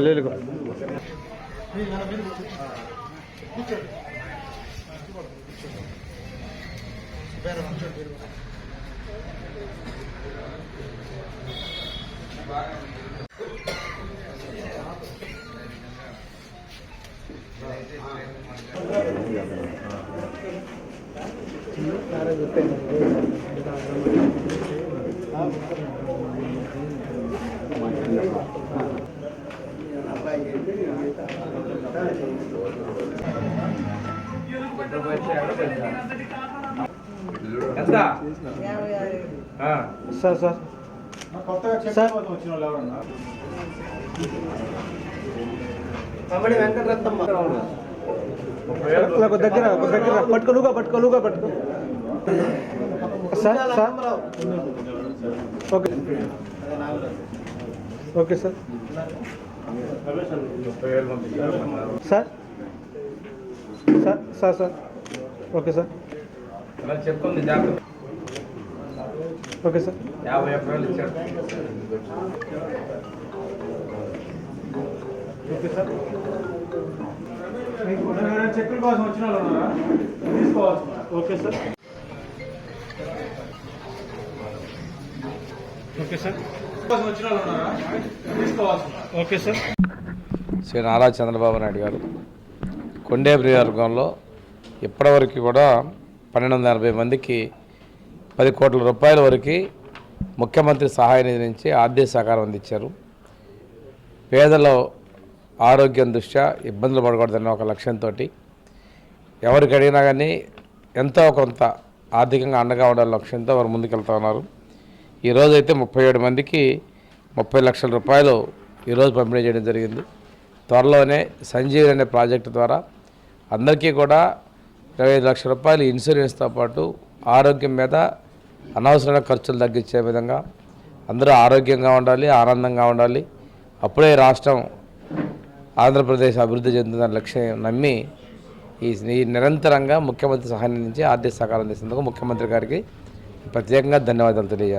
లేదు చెప్పండి ఎంత? ఆ, సార్ సార్. నాకు దగ్గర ఒక దగ్గర. పట్టుకోలుగా పట్టుకోలుగా పట్టుకో sir sir. Okay. Okay sir. Sir sir sir sir. Okay sir. చెప్పుకుంది జాగ్రత్త. Okay sir. యాభై వేలు ఇచ్చాడు ఓకే సార్. మీకు చెక్కుల కోసం వచ్చిన వాళ్ళు ఉన్నారా? తీసుకోవాల్సిన okay sir. Okay sir. Okay sir Shri Nara Chandrababu Naidu garu. Kondepi నియోజకవర్గంలో ఇప్పటివరకు కూడా పన్నెండు వందల ఎనభై మందికి పది కోట్ల రూపాయల వరకు ముఖ్యమంత్రి సహాయ నిధి నుంచి ఆర్థిక సహకారం అందించారు. పేదల ఆరోగ్యం దృష్ట్యా ఇబ్బందులు పడకూడదన్న ఒక లక్ష్యంతో ఎవరికి అడిగినా కానీ ఎంతో కొంత ఆర్థికంగా అండగా ఉండాలనే లక్ష్యంతో వారు ముందుకెళ్తా ఉన్నారు. ఈరోజు అయితే ముప్పై ఏడు మందికి ముప్పై లక్షల రూపాయలు ఈరోజు పంపిణీ చేయడం జరిగింది. త్వరలోనే సంజీవ్ అనే ప్రాజెక్టు ద్వారా అందరికీ కూడా ఇరవై ఐదు లక్షల రూపాయలు ఇన్సూరెన్స్తో పాటు ఆరోగ్యం మీద అనవసరమైన ఖర్చులు తగ్గించే విధంగా అందరూ ఆరోగ్యంగా ఉండాలి ఆనందంగా ఉండాలి. అప్పుడే రాష్ట్రం ఆంధ్రప్రదేశ్ అభివృద్ధి చెందుతున్న లక్ష్యం నమ్మి ఈ ఈ నిరంతరంగా ముఖ్యమంత్రి సహాయం నుంచి ఆర్థిక సహకారం అందిస్తున్నందుకు ముఖ్యమంత్రి గారికి ప్రత్యేకంగా ధన్యవాదాలు తెలియజేస్తాను